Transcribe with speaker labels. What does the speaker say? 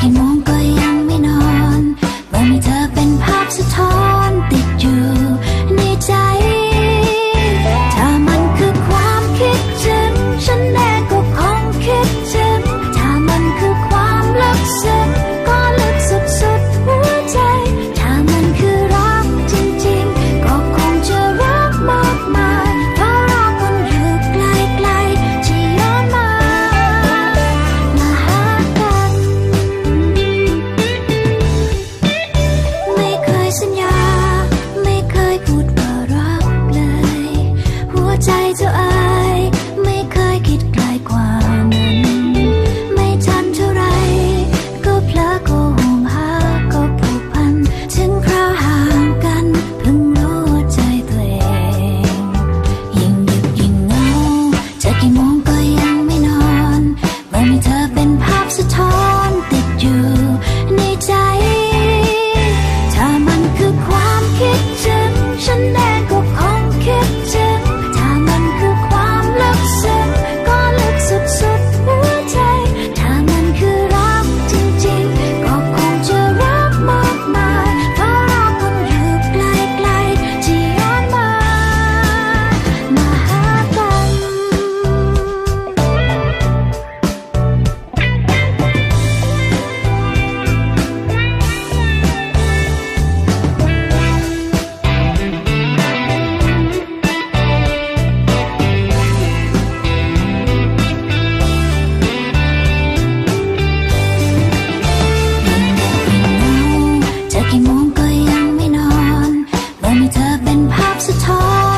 Speaker 1: Thank you. Pokémon. then perhaps a tall